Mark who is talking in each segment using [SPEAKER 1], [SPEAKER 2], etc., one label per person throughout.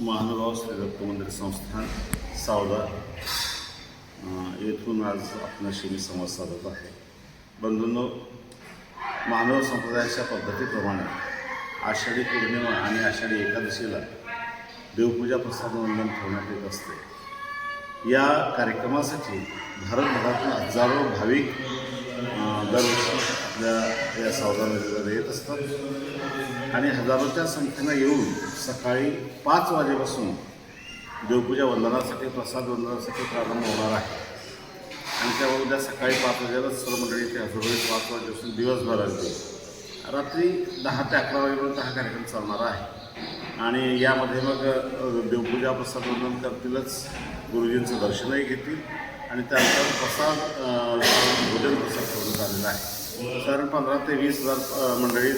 [SPEAKER 1] महानुभाव श्री दत्त मंदिर संस्थान सावदा येथून आज आपल्याशी मी संवाद साधत आहे बंधूंनो मानव संप्रदायाच्या पद्धतीप्रमाणे आषाढी पौर्णिमा आणि आषाढी एकादशीला देवपूजा प्रसाद वंदन ठेवण्यात येत असते या कार्यक्रमासाठी भारतभरातून हजारो भाविक अं, दरवर्षी या सावदा येत असतात. आणि हजारोच्या संख्येनं येऊन सकाळी पाच वाजेपासून देवपूजा वंदनासाठी प्रसाद वंदनासाठी प्रारंभ होणार आहे. आणि त्यामुळे उद्या सकाळी पाच वाजेला सर्व मंडळी इथे हजर पाच वाजेपासून दिवसभर रात्री दहा ते अकरा वाजेपर्यंत हा कार्यक्रम चालणार आहे. आणि यामध्ये मग देवपूजा प्रसाद वंदन करतीलच गुरुजींचं दर्शनही घेतील. आणि त्यानंतर प्रसाद भोजन प्रसाद ठेवण्यात आलेला आहे. साधारण पंधरा ते वीस हजार मंडळी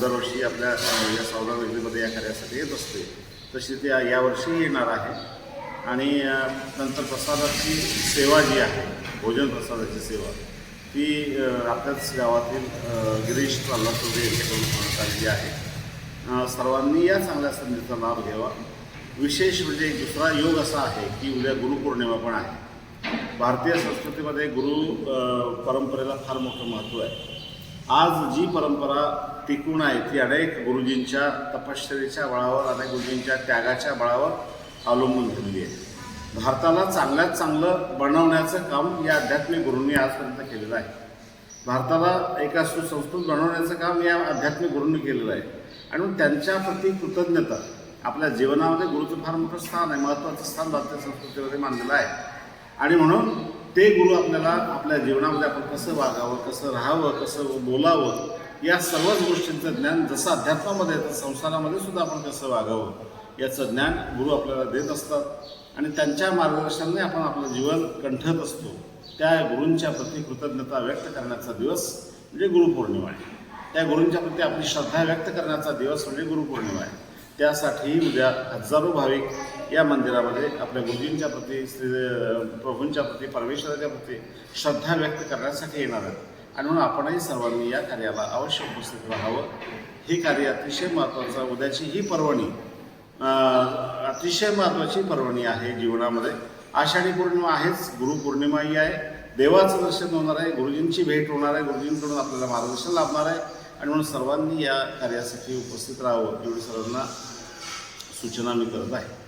[SPEAKER 1] दरवर्षी आपल्या या सावदा नगरीमध्ये या कार्यासाठी येत असते. तशी ती यावर्षी येणार आहे. आणि नंतर प्रसादाची सेवा जी आहे भोजन प्रसादाची सेवा ती आपल्याच गावातील गिरीश प्रल्हाद चौधरी यांच्याकडून करण्यात आलेली आहे. सर्वांनी या चांगल्या संधीचा लाभ घ्यावा. विशेष म्हणजे दुसरा योग असा आहे की उद्या गुरुपौर्णिमा पण आहे. भारतीय संस्कृतीमध्ये गुरु परंपरेला फार मोठं महत्त्व आहे. आज जी परंपरा टिकून आहे ती अनेक गुरुजींच्या तपश्चरीच्या बळावर अनेक गुरुजींच्या त्यागाच्या बळावर अवलंबून झालेली आहे. भारताला चांगल्यात चांगलं बनवण्याचं काम या आध्यात्मिक गुरूंनी आजपर्यंत केलेलं आहे. भारताला एका सुसंस्कृत बनवण्याचं काम या आध्यात्मिक गुरूंनी केलेलं आहे. आणि मग कृतज्ञता आपल्या जीवनामध्ये गुरुचं फार मोठं स्थान आहे महत्त्वाचं स्थान भारतीय संस्कृतीमध्ये मानलेलं आहे. आणि म्हणून ते गुरु आपल्याला आपल्या जीवनामध्ये आपण कसं वागावं कसं राहावं कसं बोलावं या सर्वच गोष्टींचं ज्ञान जसं अध्यात्मामध्ये येतं संसारामध्ये सुद्धा आपण कसं वागावं याचं ज्ञान गुरु आपल्याला देत असतात. आणि त्यांच्या मार्गदर्शनाने आपण आपलं जीवन कंठत असतो. त्या गुरूंच्या प्रती कृतज्ञता व्यक्त करण्याचा दिवस म्हणजे गुरुपौर्णिमा आहे. त्या गुरूंच्या प्रती आपली श्रद्धा व्यक्त करण्याचा दिवस म्हणजे गुरुपौर्णिमा आहे. त्यासाठी उद्या हजारो भाविक या मंदिरामध्ये आपल्या गुरुजींच्या प्रती श्री प्रभूंच्या प्रती परमेश्वराच्या प्रती श्रद्धा व्यक्त करण्यासाठी येणार आहेत. आणि म्हणून आपणही सर्वांनी या कार्याला अवश्य उपस्थित राहावं. हे कार्य अतिशय महत्त्वाचं उद्याची ही पर्वणी अतिशय महत्त्वाची पर्वणी आहे जीवनामध्ये. आषाढी पौर्णिमा आहेच गुरुपौर्णिमाही आहे. देवाचं दर्शन होणार आहे गुरुजींची भेट होणार आहे गुरुजींकडून आपल्याला मार्गदर्शन लाभणार आहे. आणि म्हणून सर्वांनी या कार्यासाठी उपस्थित राहावं एवढी सर्वांना सूचना मी करत आहे.